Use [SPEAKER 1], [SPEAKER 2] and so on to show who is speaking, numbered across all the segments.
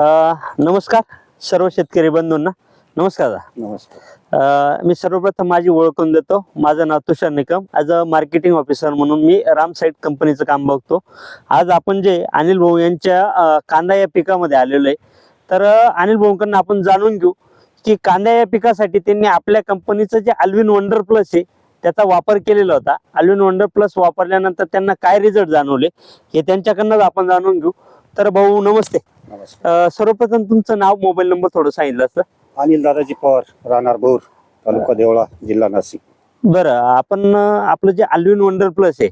[SPEAKER 1] अ, नमस्कार सर्व शेतकरी बंधूंना. नमस्कार दादा.
[SPEAKER 2] नमस्कार.
[SPEAKER 1] अ, मी सर्वप्रथम माझी ओळख करून देतो. माझं नाव Tushar Nikam. As a marketing officer म्हणून मी राम साईट कंपनीचं काम बघतो. आज आपण जे अनिल भाऊ यांच्या अ, कांदा या पिकामध्ये आलेलो आहे तर अ, अनिल भाऊंकडून आपण जाणून घेऊ की कांदा या पिकासाठी त्यांनी आपल्या कंपनीचं जे अल्विन वंडर प्लस आहे त्याचा वापर केलेला होता. अल्विन वंडर प्लस वापरल्यानंतर त्यांना काय रिझल्ट जाणवले हे त्यांच्याकडनंच आपण जाणून घेऊ. तर भाऊ नमस्ते.
[SPEAKER 2] नमस्कार.
[SPEAKER 1] सर्वप्रथम तुमचं नाव मोबाईल नंबर थोडं सांगितलं असतं.
[SPEAKER 2] अनिल दादाजी पवार राहणार भोर तालुका देवळा जिल्हा नाशिक.
[SPEAKER 1] बरं आपण आपलं जे अल्विन वंडर प्लस आहे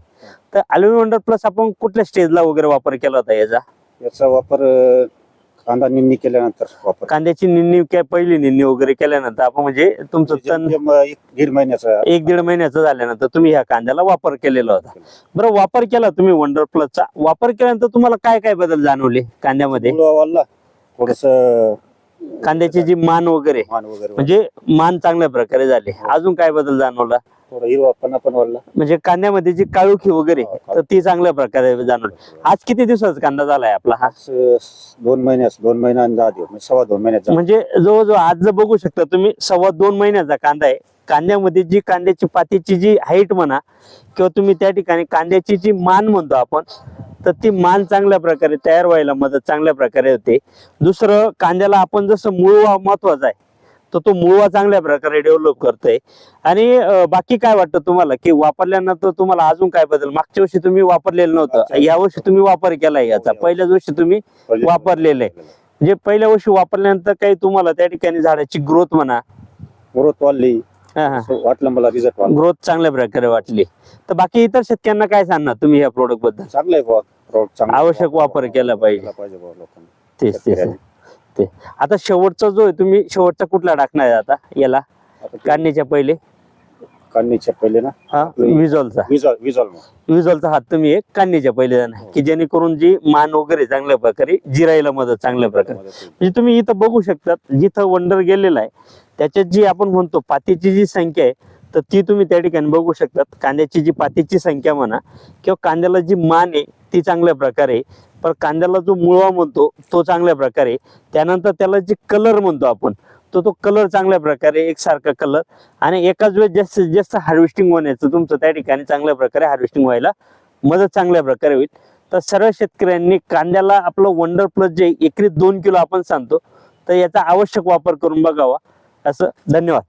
[SPEAKER 1] तर अल्विन वंडर प्लस आपण कुठल्या स्टेजला वगैरे वापर केला होता याचा?
[SPEAKER 2] याचा वापर कांदा निंदी केल्यानंतर वापर
[SPEAKER 1] कांद्याची निन्नी काय पहिली निन्नी वगैरे केल्यानंतर आपण म्हणजे तुमचं तण
[SPEAKER 2] जेम- एक दीड महिन्याचा
[SPEAKER 1] एक दीड महिन्याचं झाल्यानंतर तुम्ही ह्या कांद्याला वापर केलेला होता. बरं वापर केला तुम्ही वंडर प्लसचा वापर केल्यानंतर तुम्हाला काय काय बदल जाणवले कांद्यामध्ये?
[SPEAKER 2] वाढला थोडस
[SPEAKER 1] कांद्याची जी मान वगैरे
[SPEAKER 2] मान वगैरे.
[SPEAKER 1] म्हणजे मान चांगल्या प्रकारे झाले. अजून काय बदल जाणवला?
[SPEAKER 2] थोडं हिरवापणा पण वाढला
[SPEAKER 1] म्हणजे कांद्यामध्ये जी काळुखी वगैरे तर ती चांगल्या प्रकारे जाणवली. आज किती दिवसाचा कांदा झालाय आपला हा?
[SPEAKER 2] दोन महिन्यास दोन महिना आणि दहा दिवस म्हणजे सव्वा दोन महिन्याचा
[SPEAKER 1] म्हणजे जवळजवळ आज जर बघू शकता तुम्ही सव्वा दोन महिन्याचा कांदा आहे. कांद्यामध्ये जी कांद्याची पातीची जी हाईट म्हणा किंवा तुम्ही त्या ठिकाणी कांद्याची जी मान म्हणतो आपण तर ती मान चांगल्या प्रकारे तयार व्हायला मदत चांगल्या प्रकारे होते. दुसरं कांद्याला आपण जसं मुळवा महत्त्वाचा आहे तर तो मुळवा चांगल्या प्रकारे डेव्हलप करतोय. आणि बाकी काय वाटतं तुम्हाला? की वापरल्यानंतर तुम्हाला अजून काय बदल? मागच्या वर्षी तुम्ही वापरलेलं नव्हतं. या वर्षी तुम्ही वापर केलाय याचा.
[SPEAKER 2] हो,
[SPEAKER 1] पहिल्याच वर्षी तुम्ही वापरलेलं आहे. म्हणजे पहिल्या वर्षी वापरल्यानंतर काही तुम्हाला त्या ठिकाणी झाडाची ग्रोथ म्हणा.
[SPEAKER 2] ग्रोथ वाढली. वाटलं मला रिझल्ट
[SPEAKER 1] ग्रोथ चांगल्या प्रकारे वाटली. तर बाकी इतर शेतकऱ्यांना काय सांगणार तुम्ही या प्रोडक्टबद्दल?
[SPEAKER 2] चांगलं.
[SPEAKER 1] आवश्यक वापर केला पाहिजे. तेच तेच.
[SPEAKER 2] शेतकऱ्यांनी.
[SPEAKER 1] ते. आता शेवटचा जो आहे तुम्ही शेवटचा कुठला टाकणार आहे आता? याला? काढण्याच्या पहिले?
[SPEAKER 2] काढणीच्या पहिले ना?
[SPEAKER 1] हा विजॉलचा
[SPEAKER 2] विजॉल विजॉल
[SPEAKER 1] विजॉलचा हात तुम्ही एक काढण्याच्या पहिले जाणार. की जेणेकरून जी मान वगैरे चांगल्या प्रकारे जिरायला मदत चांगल्या प्रकारे. म्हणजे तुम्ही इथं बघू शकतात जिथं वंडर गेलेला आहे त्याच्यात जी आपण म्हणतो पातीची जी संख्या आहे तर ती तुम्ही त्या ठिकाणी बघू शकतात. कांद्याची जी पातीची संख्या म्हणा किंवा कांद्याला जी मान आहे ती चांगल्या प्रकारे. पण कांद्याला जो मुळवा म्हणतो तो चांगल्या प्रकारे त्यानंतर त्याला जे कलर म्हणतो आपण तो तो कलर चांगल्या प्रकारे एकसारखा कलर आणि एकाच वेळेस जास्तीत जास्त हार्वेस्टिंग होण्याचं तुमचं त्या ठिकाणी चांगल्या प्रकारे हार्वेस्टिंग व्हायला मदत चांगल्या प्रकारे होईल. तर सर्व शेतकऱ्यांनी कांद्याला आपलं वंडर प्लस जे एकरी दोन किलो आपण सांगतो तर याचा आवश्यक वापर करून बघावा. असं धन्यवाद.